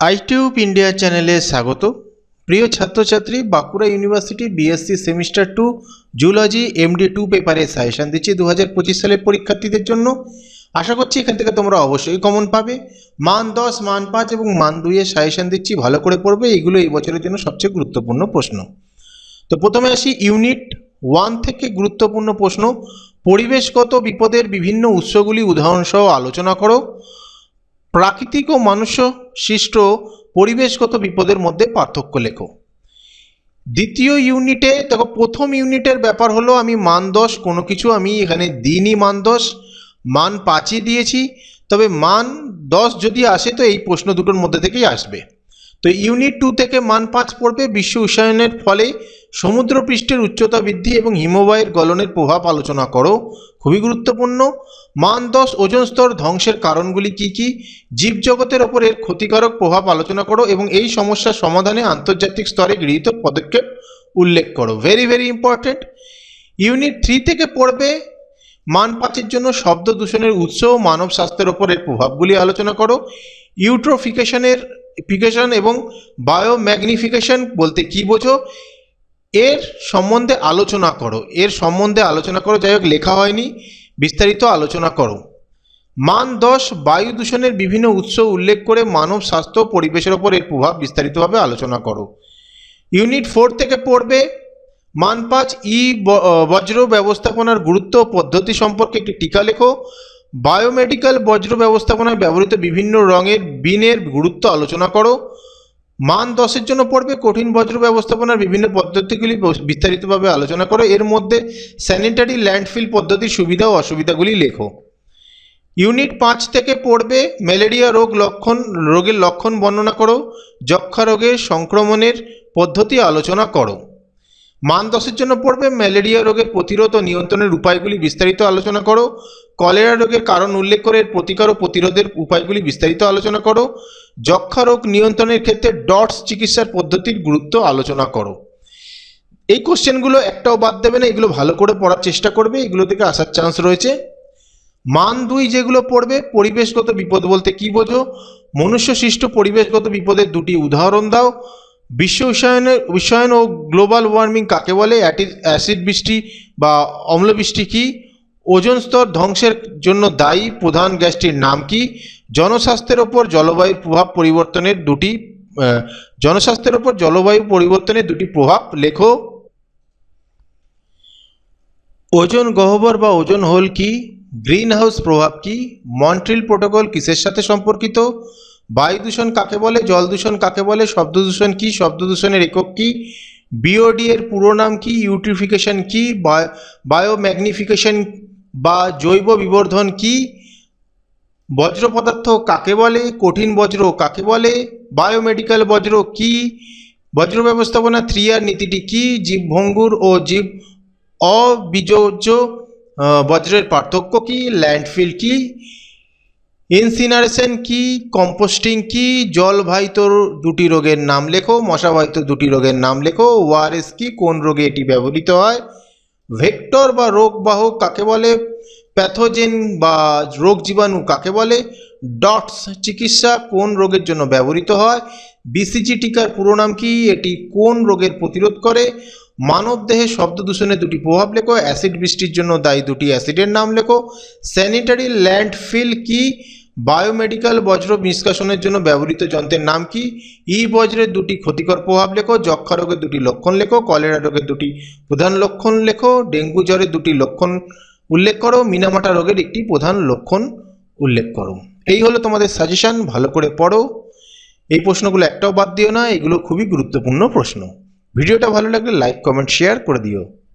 আইটিউব India চ্যানেলে স্বাগত। প্রিয় ছাত্রছাত্রী, Bankura university BSc semester two zoology MD two পেপারে সাজেশন দিচ্ছি দু হাজার পঁচিশ সালের পরীক্ষার্থীদের জন্য। আশা করছি এখান থেকে তোমরা অবশ্যই কমন পাবে। মান দশ, মান পাঁচ এবং মান দুইয়ে সাজেশন দিচ্ছি, ভালো করে পড়বে এগুলো এই বছরের জন্য সবচেয়ে গুরুত্বপূর্ণ প্রশ্ন। তো প্রথমে আসি, ইউনিট ওয়ান থেকে গুরুত্বপূর্ণ প্রশ্ন। পরিবেশগত বিপদের বিভিন্ন উৎসগুলি উদাহরণসহ আলোচনা করো। প্রাকৃতিক ও মানুষ্য সৃষ্ট পরিবেশগত বিপদের মধ্যে পার্থক্য লেখো। দ্বিতীয় ইউনিটে, দেখো, প্রথম ইউনিটের ব্যাপার হলো আমি মান দশ কোনো কিছু আমি এখানে দিনই মান দশ মান পাঁচই দিয়েছি, তবে মান দশ যদি আসে তো এই প্রশ্ন দুটোর মধ্যে থেকেই আসবে। তো ইউনিট টু থেকে মান পাঁচ পড়বে, বিশ্ব উষ্ণায়নের ফলে সমুদ্রপৃষ্ঠের উচ্চতা বৃদ্ধি এবং হিমবাহের গলনের প্রভাব আলোচনা করো। খুবই গুরুত্বপূর্ণ। মান দশ ওজন স্তর ধ্বংসের কারণগুলি কি কি? জীবজগতের ওপর এর ক্ষতিকারক প্রভাব আলোচনা করো এবং এই সমস্যার সমাধানে আন্তর্জাতিক স্তরে গৃহীত পদক্ষেপ উল্লেখ করো। Very very important unit three থেকে পড়বে, মান পাঁচের জন্য শব্দ দূষণের উৎস ও মানব স্বাস্থ্যের ওপর এর প্রভাবগুলি আলোচনা করো। ইউট্রোফিকেশনের ফিকেশন এবং বায়োম্যাগনিফিকেশন বলতে কি বোঝো? এর সম্বন্ধে আলোচনা করো। এর সম্বন্ধে আলোচনা করো, যাই হোক, লেখা হয়নি। বিস্তারিত আলোচনা করো। মান দশ, বায়ু দূষণের বিভিন্ন উৎস উল্লেখ করে মানব স্বাস্থ্য পরিবেশের ওপর এর প্রভাব বিস্তারিতভাবে আলোচনা করো। ইউনিট ফোর থেকে পড়বে। মান পাঁচ, ই বজ্র ব্যবস্থাপনার গুরুত্ব পদ্ধতি সম্পর্কে একটি টিকা লেখো। বায়োমেডিক্যাল বজ্র ব্যবস্থাপনায় ব্যবহৃত বিভিন্ন রঙের বিনের গুরুত্ব আলোচনা করো। মান দশের জন্য পড়বে, কঠিন বজ্র ব্যবস্থাপনার বিভিন্ন পদ্ধতিগুলি বিস্তারিতভাবে আলোচনা করো। এর মধ্যে স্যানিটারি ল্যান্ডফিল পদ্ধতির সুবিধা ও অসুবিধাগুলি লেখো। ইউনিট পাঁচ থেকে পড়বে ম্যালেরিয়া রোগ লক্ষণ, রোগের লক্ষণ বর্ণনা করো যক্ষা রোগের সংক্রমণের পদ্ধতি আলোচনা করো। মান দশের জন্য পড়বে ম্যালেরিয়া রোগের প্রতিরোধ ও নিয়ন্ত্রণের উপায়গুলি বিস্তারিত আলোচনা করো। কলেরা রোগের কারণ উল্লেখ করে এর প্রতিকার ও প্রতিরোধের উপায়গুলি বিস্তারিত আলোচনা করো। যক্ষা রোগ নিয়ন্ত্রণের ক্ষেত্রে ডটস চিকিৎসার পদ্ধতির গুরুত্ব আলোচনা করো। এই কোশ্চেনগুলো একটাও বাদ দেবে না, এগুলো ভালো করে পড়ার চেষ্টা করবে, এগুলো থেকে আসার চান্স রয়েছে। মান দুই যেগুলো পড়বে, পরিবেশগত বিপদ বলতে কি বোঝো? মনুষ্য সৃষ্ট পরিবেশগত বিপদের দুটি উদাহরণ দাও। বিশ্ব উষ্ণায়নের উষ্ণায়ন ও গ্লোবাল ওয়ার্মিং কাকে বলে? অ্যাসিড বৃষ্টি বা অম্লবৃষ্টি কি? ওজন স্তর ধ্বংসের জন্য দায়ী প্রধান গ্যাসটির নাম কি? জনস্বাস্থ্যের ওপর জলবায়ুর প্রভাব পরিবর্তনের দুটি জনস্বাস্থ্যের ওপর জলবায়ু পরিবর্তনের দুটি প্রভাব লেখো। ওজন গহ্বর বা ওজন হোল কি? গ্রিন হাউস প্রভাব কি? মন্ট্রিল প্রোটোকল কিসের সাথে সম্পর্কিত? বায়ু দূষণ কাকে বলে? জল দূষণ কাকে বলে? শব্দ দূষণ কি? শব্দ দূষণের একক কি? বিওডি এর পুরো নাম কি? ইউট্রিফিকেশন কি? বায়োম্যাগনিফিকেশন বা জৈব বিবর্ধন কি? বজ্র পদার্থ কাকে বলে? কঠিন বজ্র কাকে বলে? বায়োমেডিক্যাল বজ্র কি? বজ্র ব্যবস্থাপনা থ্রি আর নীতিটি কি? জীবভঙ্গুর ও জীব অবিযোজ্য বজ্রের পার্থক্য কি? ল্যান্ডফিল কি? ইনসিনারেশন কি? কম্পোস্টিং কি? জলবাহিত দুটি রোগের নাম লেখো, মশাবাহিত দুটি রোগের নাম লেখো। ওআরএস কি? কোন রোগে এটি ব্যবহৃত হয়? ভেক্টর বা রোগবাহক কাকে বলে? প্যাথোজেন বা রোগ জীবাণু কাকে বলে? ডটস চিকিৎসা কোন রোগের জন্য ব্যবহৃত হয়? বিসিজি টিকার পুরো নাম কি? এটি কোন রোগের প্রতিরোধ করে? মানব দেহে শব্দ দূষণের দুটি প্রভাব লেখো। অ্যাসিড বৃষ্টির জন্য দায়ী দুটি অ্যাসিডের নাম লেখো। স্যানিটারি ল্যান্ডফিল কি? বায়োমেডিক্যাল বজ্র নিষ্কাশনের জন্য ব্যবহৃত যন্ত্রের নাম কি? ই বজ্রের দুটি ক্ষতিকর প্রভাব লেখো, যক্ষা রোগের দুটি লক্ষণ লেখো, কলেরা রোগের দুটি প্রধান লক্ষণ লেখো, ডেঙ্গু জ্বরের দুটি লক্ষণ উল্লেখ করো, মিনামাটা রোগের একটি প্রধান লক্ষণ উল্লেখ করো। এই হলো তোমাদের সাজেশন ভালো করে পড়ো। এই প্রশ্নগুলো একটাও বাদ দিও না, এগুলো খুবই গুরুত্বপূর্ণ প্রশ্ন। ভিডিওটা ভালো লাগলে লাইক কমেন্ট শেয়ার করে দিও।